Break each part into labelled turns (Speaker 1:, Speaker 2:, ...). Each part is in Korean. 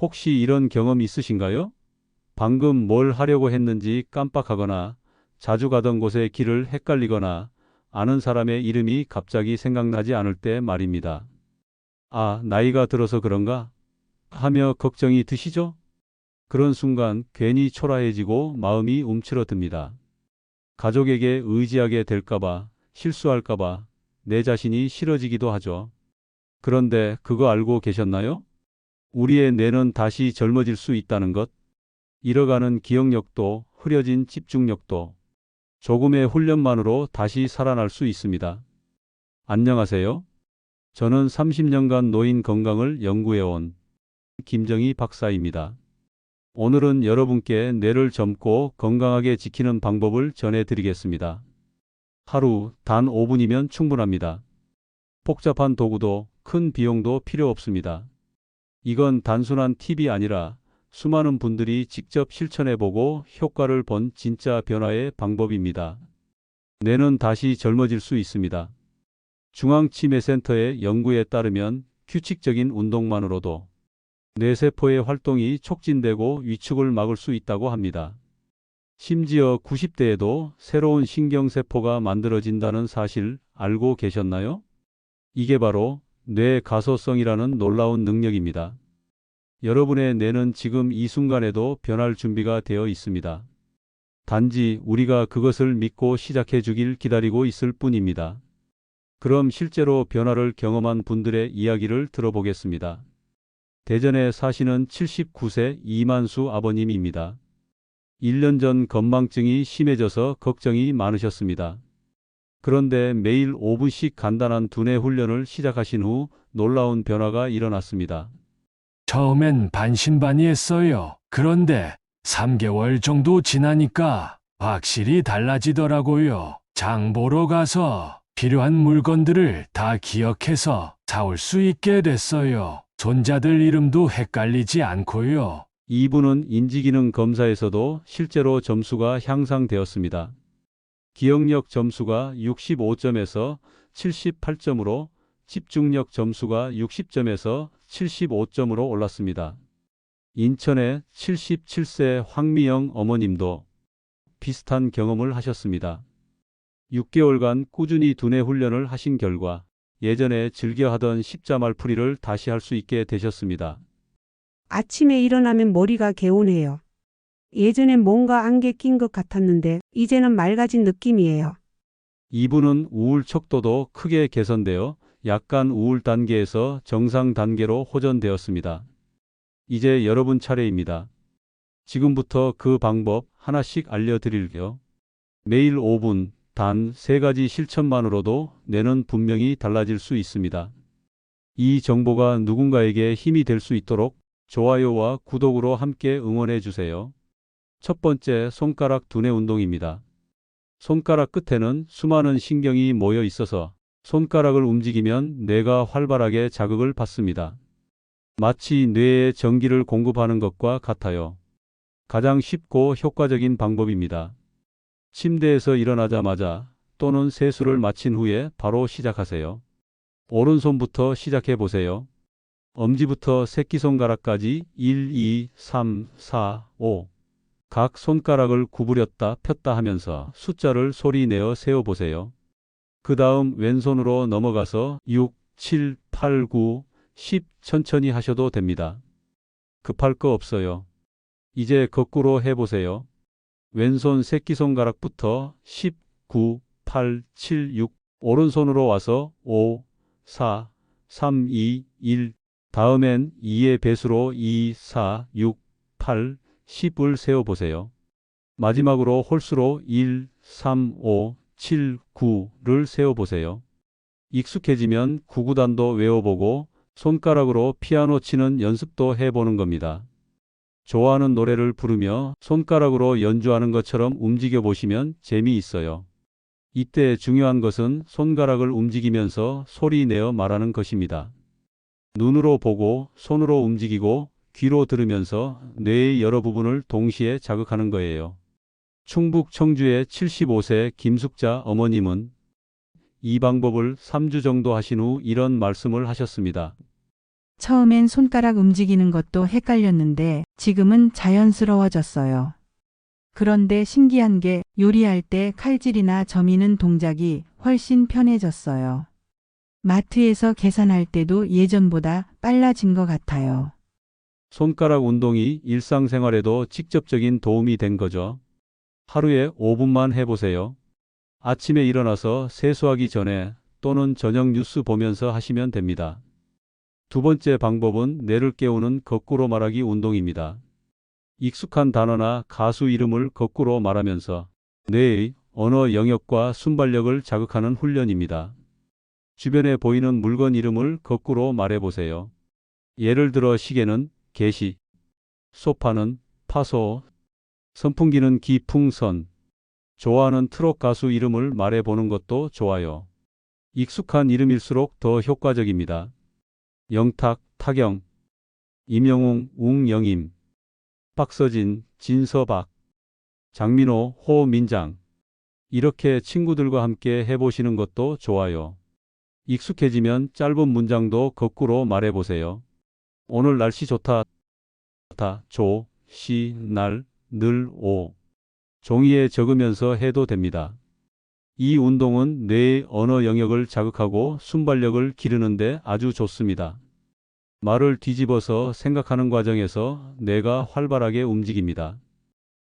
Speaker 1: 혹시 이런 경험 있으신가요? 방금 뭘 하려고 했는지 깜빡하거나 자주 가던 곳의 길을 헷갈리거나 아는 사람의 이름이 갑자기 생각나지 않을 때 말입니다. 아, 나이가 들어서 그런가? 하며 걱정이 드시죠? 그런 순간 괜히 초라해지고 마음이 움츠러듭니다. 가족에게 의지하게 될까봐, 실수할까봐 내 자신이 싫어지기도 하죠. 그런데 그거 알고 계셨나요? 우리의 뇌는 다시 젊어질 수 있다는 것, 잃어가는 기억력도 흐려진 집중력도 조금의 훈련만으로 다시 살아날 수 있습니다. 안녕하세요. 저는 30년간 노인 건강을 연구해온 김정희 박사입니다. 오늘은 여러분께 뇌를 젊고 건강하게 지키는 방법을 전해드리겠습니다. 하루 단 5분이면 충분합니다. 복잡한 도구도 큰 비용도 필요 없습니다. 이건 단순한 팁이 아니라 수많은 분들이 직접 실천해보고 효과를 본 진짜 변화의 방법입니다. 뇌는 다시 젊어질 수 있습니다. 중앙치매센터의 연구에 따르면 규칙적인 운동만으로도 뇌세포의 활동이 촉진되고 위축을 막을 수 있다고 합니다. 심지어 90대에도 새로운 신경세포가 만들어진다는 사실 알고 계셨나요? 이게 바로 뇌 가소성이라는 놀라운 능력입니다. 여러분의 뇌는 지금 이 순간에도 변할 준비가 되어 있습니다. 단지 우리가 그것을 믿고 시작해 주길 기다리고 있을 뿐입니다. 그럼 실제로 변화를 경험한 분들의 이야기를 들어보겠습니다. 대전에 사시는 79세 이만수 아버님입니다. 1년 전 건망증이 심해져서 걱정이 많으셨습니다. 그런데 매일 5분씩 간단한 두뇌 훈련을 시작하신 후 놀라운 변화가 일어났습니다.
Speaker 2: 처음엔 반신반의했어요. 그런데 3개월 정도 지나니까 확실히 달라지더라고요. 장 보러 가서 필요한 물건들을 다 기억해서 사올 수 있게 됐어요. 손자들 이름도 헷갈리지 않고요.
Speaker 1: 이분은 인지기능 검사에서도 실제로 점수가 향상되었습니다. 기억력 점수가 65점에서 78점으로 집중력 점수가 60점에서 75점으로 올랐습니다. 인천의 77세 황미영 어머님도 비슷한 경험을 하셨습니다. 6개월간 꾸준히 두뇌 훈련을 하신 결과 예전에 즐겨 하던 십자말풀이를 다시 할 수 있게 되셨습니다.
Speaker 3: 아침에 일어나면 머리가 개운해요. 예전엔 뭔가 안개 낀 것 같았는데 이제는 맑아진 느낌이에요.
Speaker 1: 이분은 우울 척도도 크게 개선되어 약간 우울 단계에서 정상 단계로 호전되었습니다. 이제 여러분 차례입니다. 지금부터 그 방법 하나씩 알려드릴게요. 매일 5분, 단 3가지 실천만으로도 뇌는 분명히 달라질 수 있습니다. 이 정보가 누군가에게 힘이 될 수 있도록 좋아요와 구독으로 함께 응원해 주세요. 첫 번째 손가락 두뇌 운동입니다. 손가락 끝에는 수많은 신경이 모여 있어서 손가락을 움직이면 뇌가 활발하게 자극을 받습니다. 마치 뇌에 전기를 공급하는 것과 같아요. 가장 쉽고 효과적인 방법입니다. 침대에서 일어나자마자 또는 세수를 마친 후에 바로 시작하세요. 오른손부터 시작해 보세요. 엄지부터 새끼손가락까지 1, 2, 3, 4, 5. 각 손가락을 구부렸다 폈다 하면서 숫자를 소리 내어 세어 보세요. 그 다음 왼손으로 넘어가서 6, 7, 8, 9, 10 천천히 하셔도 됩니다. 급할 거 없어요. 이제 거꾸로 해보세요. 왼손 새끼손가락부터 10, 9, 8, 7, 6 오른손으로 와서 5, 4, 3, 2, 1 다음엔 2의 배수로 2, 4, 6, 8, 10을 세어보세요. 마지막으로 홀수로 1, 3, 5, 7, 9를 세어보세요. 익숙해지면 구구단도 외워보고 손가락으로 피아노 치는 연습도 해보는 겁니다. 좋아하는 노래를 부르며 손가락으로 연주하는 것처럼 움직여 보시면 재미있어요. 이때 중요한 것은 손가락을 움직이면서 소리 내어 말하는 것입니다. 눈으로 보고 손으로 움직이고 귀로 들으면서 뇌의 여러 부분을 동시에 자극하는 거예요. 충북 청주의 75세 김숙자 어머님은 이 방법을 3주 정도 하신 후 이런 말씀을 하셨습니다.
Speaker 4: 처음엔 손가락 움직이는 것도 헷갈렸는데 지금은 자연스러워졌어요. 그런데 신기한 게 요리할 때 칼질이나 점이는 동작이 훨씬 편해졌어요. 마트에서 계산할 때도 예전보다 빨라진 것 같아요.
Speaker 1: 손가락 운동이 일상생활에도 직접적인 도움이 된 거죠. 하루에 5분만 해보세요. 아침에 일어나서 세수하기 전에 또는 저녁 뉴스 보면서 하시면 됩니다. 두 번째 방법은 뇌를 깨우는 거꾸로 말하기 운동입니다. 익숙한 단어나 가수 이름을 거꾸로 말하면서 뇌의 언어 영역과 순발력을 자극하는 훈련입니다. 주변에 보이는 물건 이름을 거꾸로 말해보세요. 예를 들어 시계는 개시, 소파는 파소, 선풍기는 기풍선, 좋아하는 트롯 가수 이름을 말해보는 것도 좋아요. 익숙한 이름일수록 더 효과적입니다. 영탁, 타경, 임영웅, 웅영임, 박서진, 진서박, 장민호, 호민장. 이렇게 친구들과 함께 해보시는 것도 좋아요. 익숙해지면 짧은 문장도 거꾸로 말해보세요. 오늘 날씨 좋다. 다, 조, 시, 날, 늘, 오. 종이에 적으면서 해도 됩니다. 이 운동은 뇌의 언어 영역을 자극하고 순발력을 기르는데 아주 좋습니다. 말을 뒤집어서 생각하는 과정에서 뇌가 활발하게 움직입니다.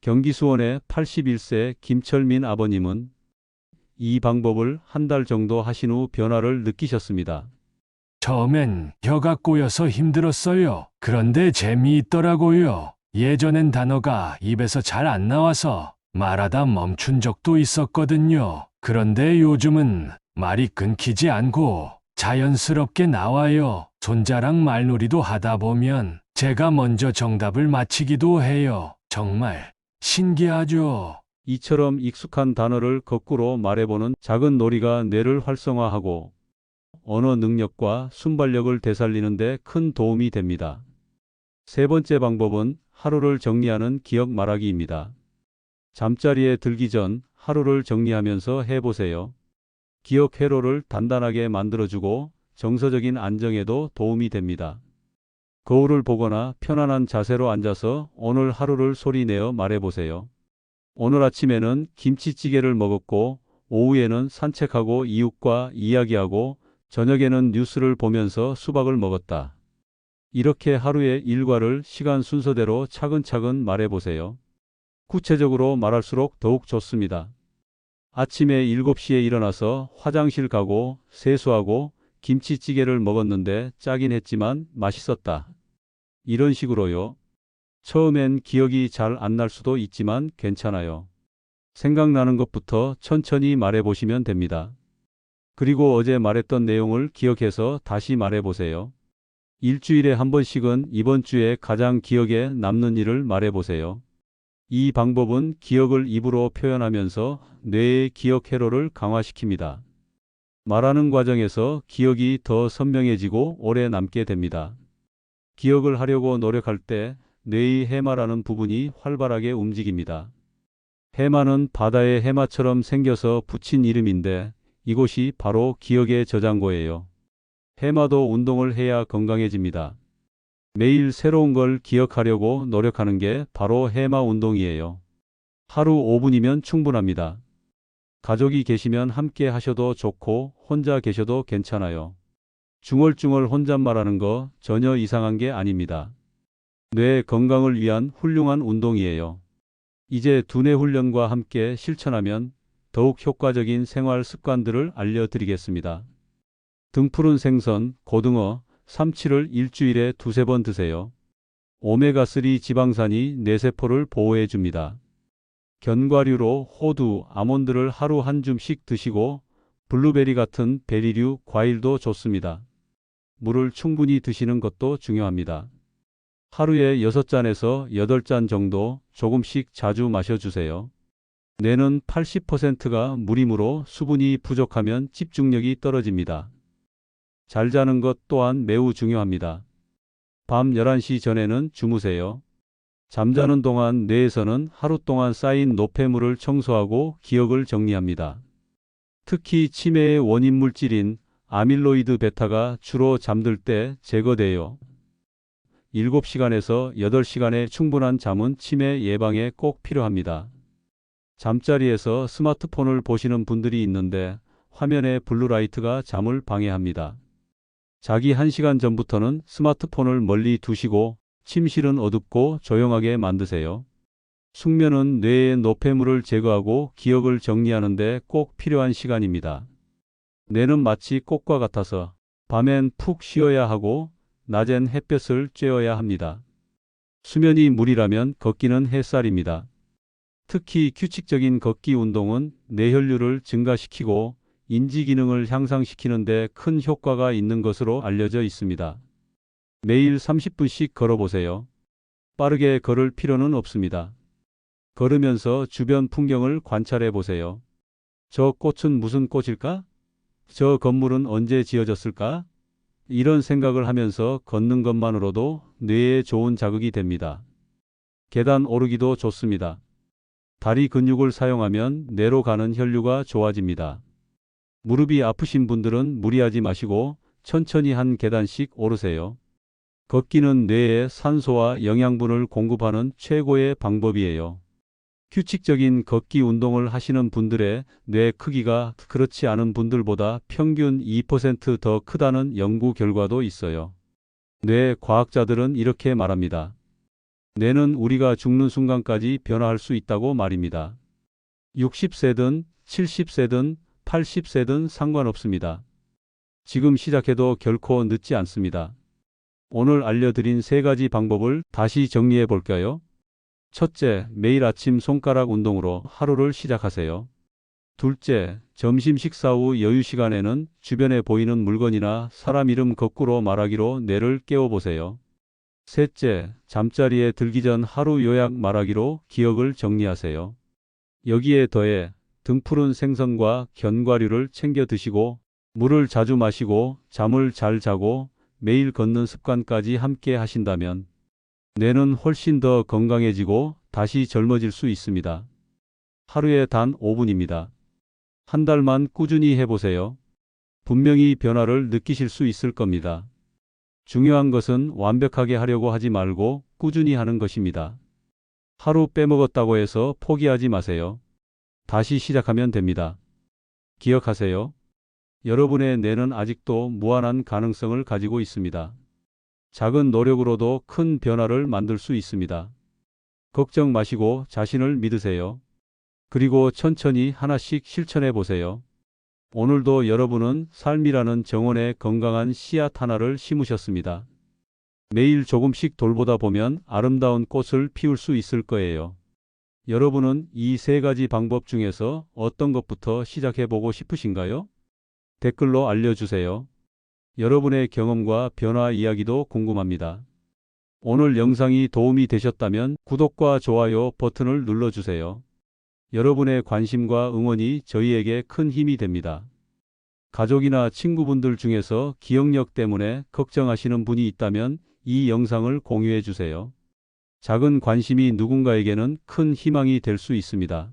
Speaker 1: 경기 수원의 81세 김철민 아버님은 이 방법을 한 달 정도 하신 후 변화를 느끼셨습니다.
Speaker 2: 처음엔 혀가 꼬여서 힘들었어요. 그런데 재미있더라고요. 예전엔 단어가 입에서 잘 안 나와서 말하다 멈춘 적도 있었거든요. 그런데 요즘은 말이 끊기지 않고 자연스럽게 나와요. 손자랑 말놀이도 하다 보면 제가 먼저 정답을 맞히기도 해요. 정말 신기하죠.
Speaker 1: 이처럼 익숙한 단어를 거꾸로 말해보는 작은 놀이가 뇌를 활성화하고 언어 능력과 순발력을 되살리는 데 큰 도움이 됩니다. 세 번째 방법은 하루를 정리하는 기억 말하기입니다. 잠자리에 들기 전 하루를 정리하면서 해보세요. 기억 회로를 단단하게 만들어주고 정서적인 안정에도 도움이 됩니다. 거울을 보거나 편안한 자세로 앉아서 오늘 하루를 소리내어 말해보세요. 오늘 아침에는 김치찌개를 먹었고 오후에는 산책하고 이웃과 이야기하고 저녁에는 뉴스를 보면서 수박을 먹었다. 이렇게 하루의 일과를 시간 순서대로 차근차근 말해보세요. 구체적으로 말할수록 더욱 좋습니다. 아침에 7시에 일어나서 화장실 가고 세수하고 김치찌개를 먹었는데 짜긴 했지만 맛있었다. 이런 식으로요. 처음엔 기억이 잘 안 날 수도 있지만 괜찮아요. 생각나는 것부터 천천히 말해보시면 됩니다. 그리고 어제 말했던 내용을 기억해서 다시 말해보세요. 일주일에 한 번씩은 이번 주에 가장 기억에 남는 일을 말해보세요. 이 방법은 기억을 입으로 표현하면서 뇌의 기억 회로를 강화시킵니다. 말하는 과정에서 기억이 더 선명해지고 오래 남게 됩니다. 기억을 하려고 노력할 때 뇌의 해마라는 부분이 활발하게 움직입니다. 해마는 바다의 해마처럼 생겨서 붙인 이름인데 이곳이 바로 기억의 저장고예요. 해마도 운동을 해야 건강해집니다. 매일 새로운 걸 기억하려고 노력하는 게 바로 해마 운동이에요. 하루 5분이면 충분합니다. 가족이 계시면 함께 하셔도 좋고 혼자 계셔도 괜찮아요. 중얼중얼 혼잣말하는 거 전혀 이상한 게 아닙니다. 뇌 건강을 위한 훌륭한 운동이에요. 이제 두뇌 훈련과 함께 실천하면 더욱 효과적인 생활 습관들을 알려드리겠습니다. 등푸른 생선, 고등어, 삼치를 일주일에 두세 번 드세요. 오메가3 지방산이 뇌세포를 보호해 줍니다. 견과류로 호두, 아몬드를 하루 한 줌씩 드시고 블루베리 같은 베리류 과일도 좋습니다. 물을 충분히 드시는 것도 중요합니다. 하루에 6잔에서 8잔 정도 조금씩 자주 마셔주세요. 뇌는 80%가 물이므로 수분이 부족하면 집중력이 떨어집니다. 잘 자는 것 또한 매우 중요합니다. 밤 11시 전에는 주무세요. 잠자는 동안 뇌에서는 하루 동안 쌓인 노폐물을 청소하고 기억을 정리합니다. 특히 치매의 원인 물질인 아밀로이드 베타가 주로 잠들 때 제거돼요. 7시간에서 8시간의 충분한 잠은 치매 예방에 꼭 필요합니다. 잠자리에서 스마트폰을 보시는 분들이 있는데 화면의 블루라이트가 잠을 방해합니다. 자기 1시간 전부터는 스마트폰을 멀리 두시고 침실은 어둡고 조용하게 만드세요. 숙면은 뇌의 노폐물을 제거하고 기억을 정리하는 데 꼭 필요한 시간입니다. 뇌는 마치 꽃과 같아서 밤엔 푹 쉬어야 하고 낮엔 햇볕을 쬐어야 합니다. 수면이 물이라면 걷기는 햇살입니다. 특히 규칙적인 걷기 운동은 뇌혈류를 증가시키고 인지 기능을 향상시키는 데 큰 효과가 있는 것으로 알려져 있습니다. 매일 30분씩 걸어보세요. 빠르게 걸을 필요는 없습니다. 걸으면서 주변 풍경을 관찰해 보세요. 저 꽃은 무슨 꽃일까? 저 건물은 언제 지어졌을까? 이런 생각을 하면서 걷는 것만으로도 뇌에 좋은 자극이 됩니다. 계단 오르기도 좋습니다. 다리 근육을 사용하면 뇌로 가는 혈류가 좋아집니다. 무릎이 아프신 분들은 무리하지 마시고 천천히 한 계단씩 오르세요. 걷기는 뇌에 산소와 영양분을 공급하는 최고의 방법이에요. 규칙적인 걷기 운동을 하시는 분들의 뇌 크기가 그렇지 않은 분들보다 평균 2%더 크다는 연구 결과도 있어요. 뇌 과학자들은 이렇게 말합니다. 뇌는 우리가 죽는 순간까지 변화할 수 있다고 말입니다. 60세든 70세든 80세든 상관없습니다. 지금 시작해도 결코 늦지 않습니다. 오늘 알려드린 세 가지 방법을 다시 정리해 볼까요? 첫째, 매일 아침 손가락 운동으로 하루를 시작하세요. 둘째, 점심 식사 후 여유 시간에는 주변에 보이는 물건이나 사람 이름 거꾸로 말하기로 뇌를 깨워보세요. 셋째, 잠자리에 들기 전 하루 요약 말하기로 기억을 정리하세요. 여기에 더해 등푸른 생선과 견과류를 챙겨 드시고 물을 자주 마시고 잠을 잘 자고 매일 걷는 습관까지 함께 하신다면 뇌는 훨씬 더 건강해지고 다시 젊어질 수 있습니다. 하루에 단 5분입니다. 한 달만 꾸준히 해보세요. 분명히 변화를 느끼실 수 있을 겁니다. 중요한 것은 완벽하게 하려고 하지 말고 꾸준히 하는 것입니다. 하루 빼먹었다고 해서 포기하지 마세요. 다시 시작하면 됩니다. 기억하세요. 여러분의 뇌는 아직도 무한한 가능성을 가지고 있습니다. 작은 노력으로도 큰 변화를 만들 수 있습니다. 걱정 마시고 자신을 믿으세요. 그리고 천천히 하나씩 실천해 보세요. 오늘도 여러분은 삶이라는 정원에 건강한 씨앗 하나를 심으셨습니다. 매일 조금씩 돌보다 보면 아름다운 꽃을 피울 수 있을 거예요. 여러분은 이 세 가지 방법 중에서 어떤 것부터 시작해 보고 싶으신가요? 댓글로 알려주세요. 여러분의 경험과 변화 이야기도 궁금합니다. 오늘 영상이 도움이 되셨다면 구독과 좋아요 버튼을 눌러주세요. 여러분의 관심과 응원이 저희에게 큰 힘이 됩니다. 가족이나 친구분들 중에서 기억력 때문에 걱정하시는 분이 있다면 이 영상을 공유해 주세요. 작은 관심이 누군가에게는 큰 희망이 될 수 있습니다.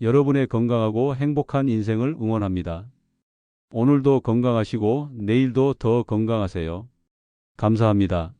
Speaker 1: 여러분의 건강하고 행복한 인생을 응원합니다. 오늘도 건강하시고 내일도 더 건강하세요. 감사합니다.